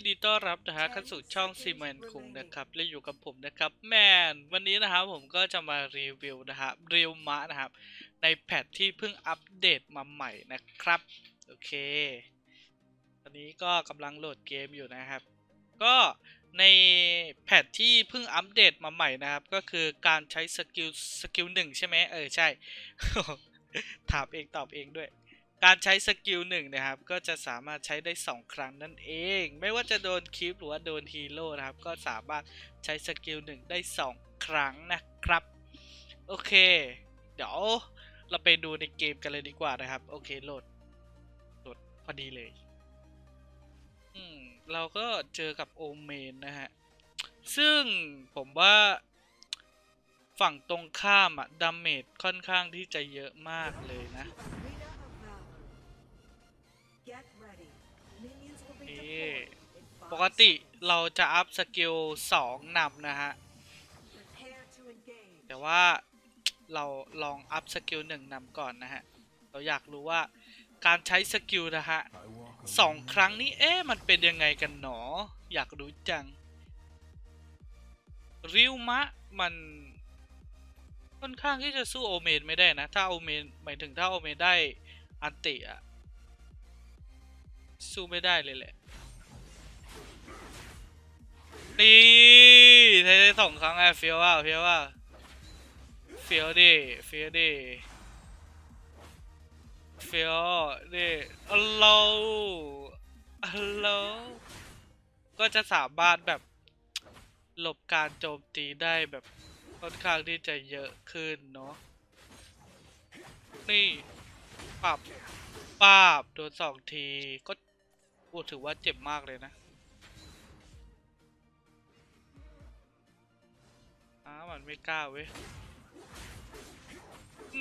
ยินดีต้อนรับนะฮะเข้าสู่ช่องซีเมนคุงนะครับและอยู่กับผมนะครับแมนวันนี้นะครับผมก็จะมารีวิวนะครับริวมะนะครับ ในแพทที่เพิ่งอัปเดตมาใหม่นะครับ โอเคตอนนี้ก็กำลังโหลดเกมอยู่นะครับ ก็ในแพทที่เพิ่งอัปเดตมาใหม่นะครับ ก็คือการใช้สกิลสกิลหนึ่งใช่ไหมเออใช่ ถามเองตอบเองด้วย การใช้สกิลหนึ่งนะครับ ก็จะสามารถใช้ได้ 2 ครั้งนั่นเอง ไม่ว่าจะโดนคลิปหรือว่าโดนฮีโร่นะครับ ก็สามารถใช้สกิลหนึ่งได้ 2 ครั้งนะครับ โอเค เดี๋ยวเราไปดูในเกมกันเลยดีกว่านะครับ โอเคโหลดโหลดพอดีเลยอืมเราก็เจอกับโอเมนนะฮะ ซึ่งผมว่าฝั่งตรงข้ามอะดาเมจค่อนข้างที่จะเยอะมากเลยนะ ปปกกติติเราจะอัพสกิลสองนำนะฮะ แต่ว่าเราลองอัพสกิลหนึ่งนำก่อนนะฮะ เราอยากรู้ว่าการใช้สกิลนะฮะสองครั้งนี้เอ๊ะมันเป็นยังไงกันหนอ อยากรู้จัง ริวมะมันค่อนข้างที่จะสู้โอเมนไม่ได้นะ ถ้าโอเมนหมายถึงถ้าโอเมนได้อันติอะสู้ไม่ได้เลยแหละ นี่ใช้ได้สองครั้งอะเฟียวว่าเฟียวว่าเฟียวดิเฟียวดิเฟียวดิอัลโหลอัลโหลก็จะสามารถแบบหลบการโจมตีได้แบบค่อนข้างที่จะเยอะขึ้นเนาะนี่ปรับปราบโดนสองทีก็โอ้ถือว่าเจ็บมากเลยนะ ไม่กล้าเว้ย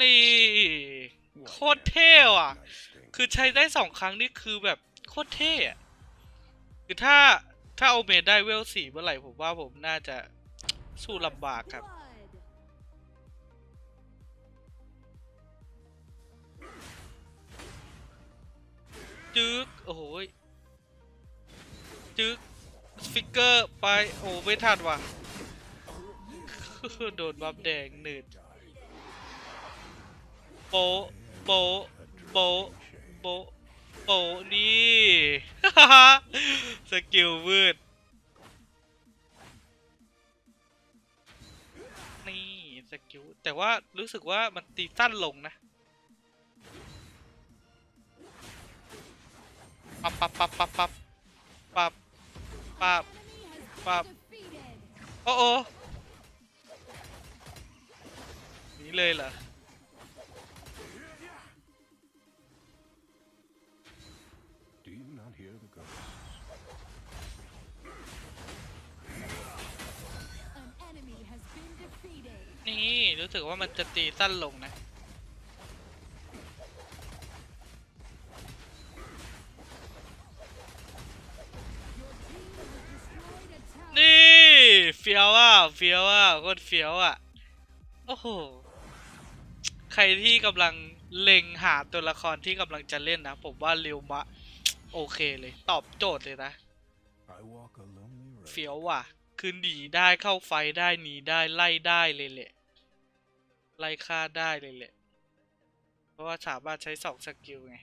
นี่ โคตรเท่อะคือใช้ได้สองครั้งนี่คือแบบโคตรเท่อะคือถ้าถ้าโอเมนได้เวลสี่เมื่อไหร่ผมว่าผมน่าจะสู้ลำบากครับจึ๊กโอ้โหจึ๊กฟิกเกอร์ไป โอ้ไม่ทันว่ะ โดนบับแดงหนืดโปะโปะโปะโปะโปะนี่สกิลวืดนี่สกิลแต่ว่ารู้สึกว่ามันตีสั้นลงนะปับปับปับปับปับปับปับปับโอ้โอห นี่เลยเหรอ Do you not hear the ghosts? นี่รู้สึกว่ามันจะตีสั้นลงนะนี่เฟียวอะเฟียวอะโคตรเฟียวอะ โอ้โหใค รที่กำลังเล็งหาตัวละครที่กำลังจะเล่นนะ ผมว่าเรียวมะ โอเคเลยตอบโจทย์เลยนะเฟียวว่ะ คือหนีได้เข้าไฟได้หนีได้ไล่ได้เลยแหละไล่ฆ่าได้เลยแหละ เพราะว่าสามารถใช้สองสกิลไง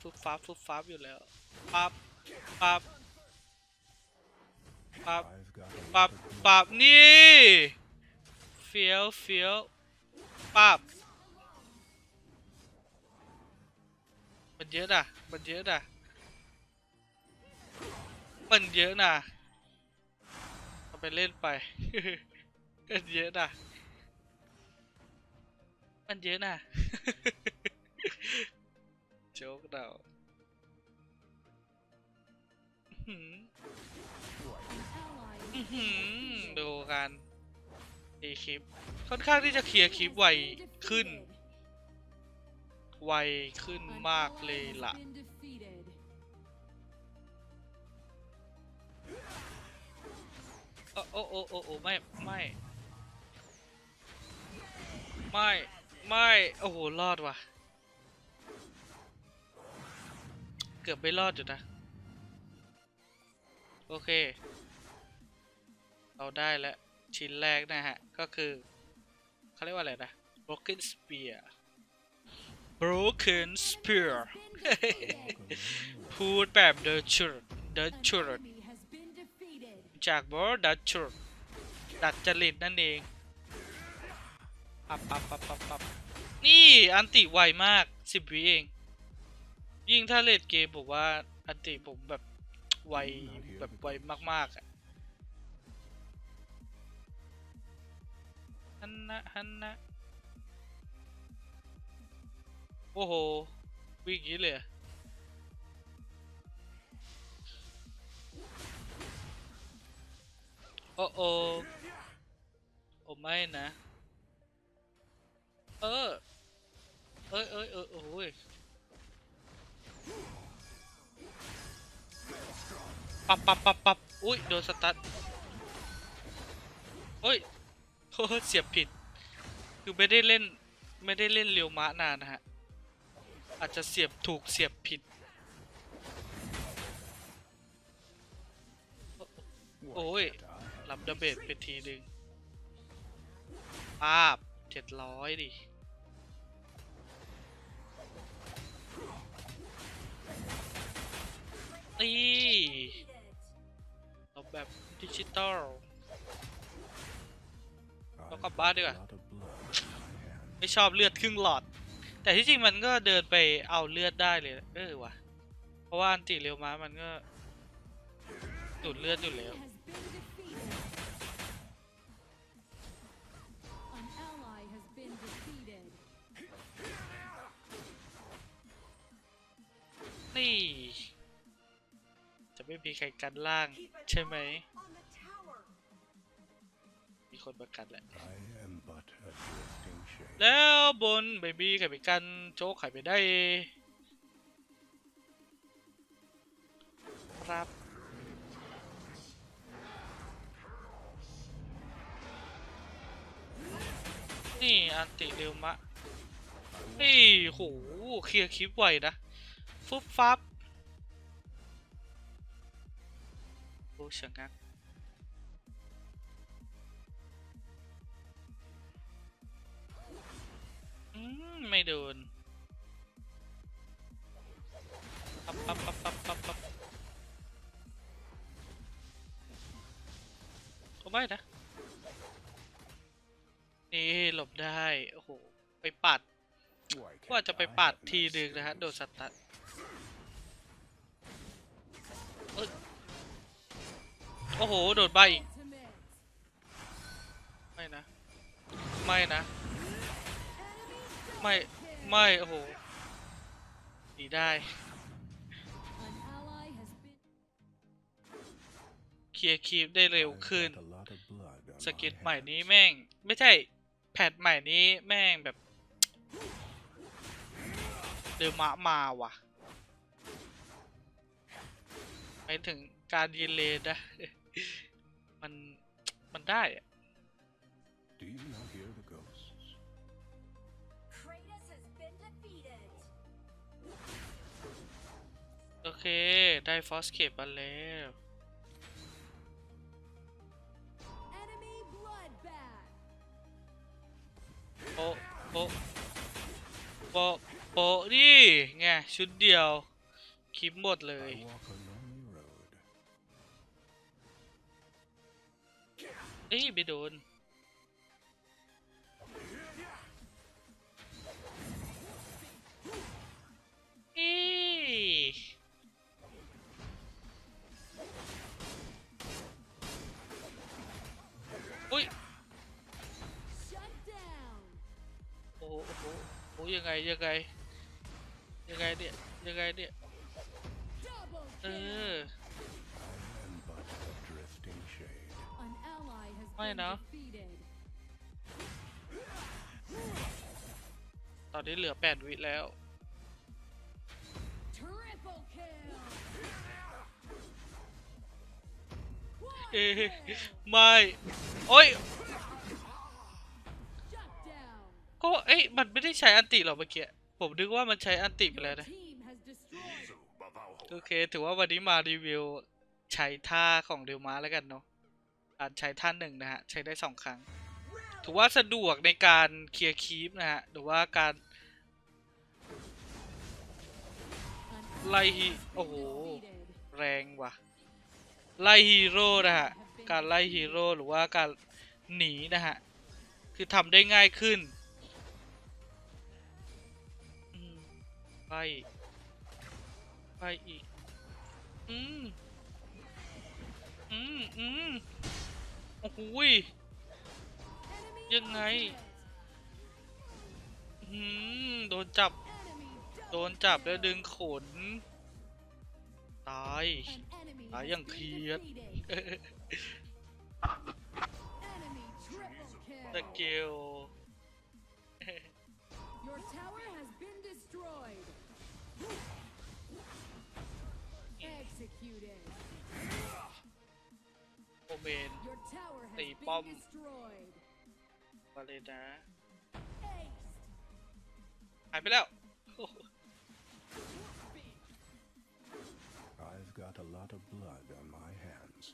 ฟุบฟับฟุบฟับอยู่แล้วปั๊บปั๊บปั๊บปับปับนี่เฟี้ยวเฟี้ยว ปับมันเยอะนะมันเยอะนะมันเยอะนะเอาไปเล่นไปมันเยอะนะมันเยอะนะโจ๊กเราดูกันดีคลิป ค่อนข้างที่จะเคลียร์คลิปไวขึ้น ไวขึ้นมากเลยล่ะโอ้โอ้โอ้โอ้โอ้ไม่ ไม่ ไม่ ไม่ โอ้โห รอดว่ะ เกือบไม่รอดอยู่นะ โอเค เราได้แล้ว ชิ้นแรกนะฮะ ก็คือ เขาเรียกว่าอะไรนะ broken spear broken spear พูดแบบ the church the church จากบอดัชชุดดัดจริตนั่นเองปับปับปับปับปับนี่อันติไวมากสิบวิเอง ยิ่งถ้าเลดเกมผมว่าอันติผมแบบไวแบบไวมากๆอะ ฮันนะฮันนะโอ้โห วิ่งอย่างนี้เลยโอ้โอโอ้ไม่นะ เออ เอ้ยเอ้ยเออโอ้ยปับปับปับปับอุ้ย โดนสตัดโอ้ย โอ้เสียบผิด คือไม่ได้เล่นไม่ได้เล่นเรียวมะนานนะฮะ อาจจะเสียบถูกเสียบผิด What Ôi. did I have รับดาเบจไปทีหนึ่งปาบเจ็ดร้อยดินี่เราแบบดิจิตอล I've Nó có ba đi got à? a lot of blood in my hands. ไม่ชอบเลือดครึ่งหลอด แต่ที่จริงมันก็เดินไปเอาเลือดได้เลยเออว่ะเพราะว่าอันติเร็วม้ามันก็ดูดเลือดอยู่แล้ว An ally has been defeated. นี่จะไม่มีใครกันล่างใช่ไหมมี คนประกันแหละ I am but a drifting shade. แล้วบนเบบี้ไข่ไปกัน โจ๊กไข่ไปได้ ครับนี่อันติเร็วมะนี่โหเคลียร์คลิปไวนะฟุบฟับโอ้ชะงัก ไม่โดนปั๊บปั๊บปั๊บปั๊บปั๊บปั๊บก็ไม่นะ นี่หลบได้ โอ้โห ไปปัด Why ว่าจะไปปัดทีหนึ่งนะฮะ โดนสตัดโอ้โห โดนใบอีก ไม่นะ ไม่นะ ไม่ ไม่ โอ้โหหนีได้ เคลียร์คลิปได้เร็วขึ้นสกิลใหม่นี้แม่ง ไม่ใช่ แพทใหม่นี้แม่งแบบเดือมะมาว่ะไปถึงการยืนเลนนะ มัน มันได้อะ ได้ฟอสเคปมาแล้ว enemy bloodbath. โปะโปะโปะโปะนี่ไงชุดเดียวคลิปหมดเลย I walk a lonely road. เอ้ยไปโดน ยังไงยังไงยังไงเนี่ยยังไงเนี่ยเออไม่นะตอนนี้เหลือแปดวิแล้วเอ๊ไม่ โอ้ย ก็เอ้ยมันไม่ได้ใช้อันติหรอกเมื่อกี้ผมนึกว่ามันใช้อันติไปแล้ว Your นะ team has destroyed. โอเค ถือว่าวันนี้มารีวิวใช้ท่าของเรียวม้าแล้วกันเนาะอาจใช้ท่าหนึ่งนะฮะ ใช้ได้สองครั้ง ถือว่าสะดวกในการเคลียร์คีปนะฮะ หรือว่าการ An ไล่ ally ฮี has been โอ้โห defeated. แรงว่ะ ไล่ฮีโร่นะฮะ การไล่ฮีโร่หรือว่าการหนีนะฮะ คือทำได้ง่ายขึ้น ไล่ไล่อีก อืม อืม อืม โอ้โหย Enemy ยังไง ultimate. อืม โดนจับ Enemy โด double นจับ kill. แล้วดึงขน ตาย An enemy Tái has dần been thiệt. defeated. Enemy triple ส kill. เกล เมน Your tower has Tì been bom. destroyed. มาเลยนะ Ace. หายไปแล้ว I've got a lot of blood on my hands.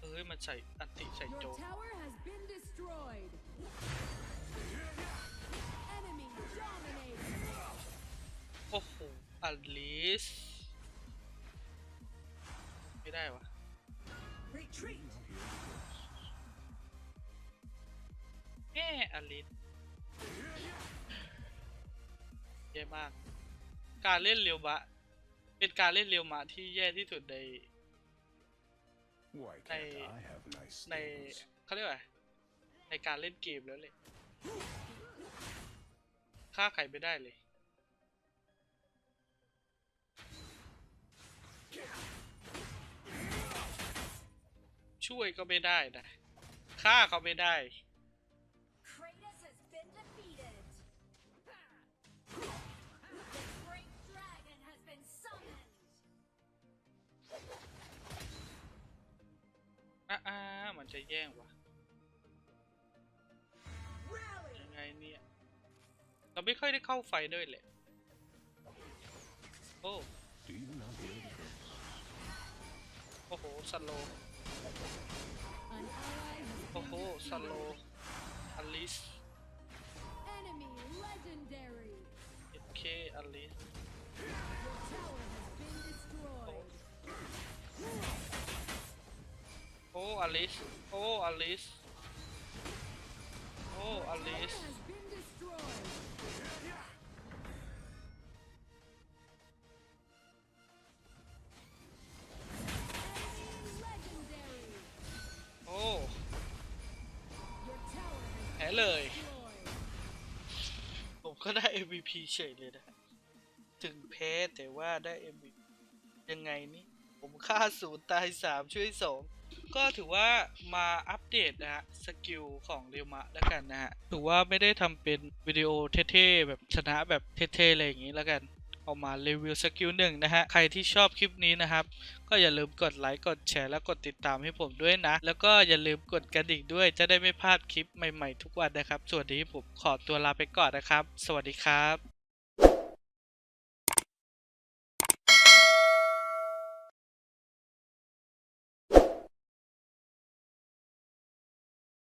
เอ้ย มันใส่อันติใส่ Your โจก tower has อลิสไม่ได้วะ Retreat. แง่อลิสแย่มาก การเล่นเรียวมะเป็นการเล่นเรียวมะที่แย่ที่สุดใน Why can't Này- I have nice ใน things? เขาเรียกว่าอะไรในการเล่นเกมแล้วเลยฆ่าใครไม่ได้เลย ช่วยก็ไม่ได้นะฆ่าเขาไม่ได้ Kratos has been defeated. The great dragon has been summoned. อะอ่ามันจะแย่งวะ Rally. ยังไงเนี่ย เราไม่ค่อยได้เข้าไฟด้วยแหละโอ้ สโล An ally has โอ้ been โห สโล defeated. อลิส Enemy legendary. เอเคอลิส Your tower has been destroyed. โอ้อลิส โอ้อลิส โอ้อลิส เลย ผมก็ได้ MVP เฉยเลยนะ ถึงแพ้แต่ว่าได้ MVP ยังไงนี่ ผมฆ่าศูนย์ตายสามช่วยสองก็ถือว่ามาอัปเดตนะฮะ สกิลของเรียวมะแล้วกันนะฮะ ถือว่าไม่ได้ทำเป็นวิดีโอเท่ๆแบบชนะแบบเท่ๆอะไรอย่างนี้แล้วกัน เอามารีวิวสกิลหนึ่งนะฮะ ใครที่ชอบคลิปนี้นะครับ ก็อย่าลืมกดไลค์ กดแชร์ และกดติดตามให้ผมด้วยนะ แล้วก็อย่าลืมกดกระดิ่งด้วยจะได้ไม่พลาดคลิปใหม่ๆทุกวันนะครับ ส่วนนี้ผมขอตัวลาไปก่อนนะครับ สวัสดีครับ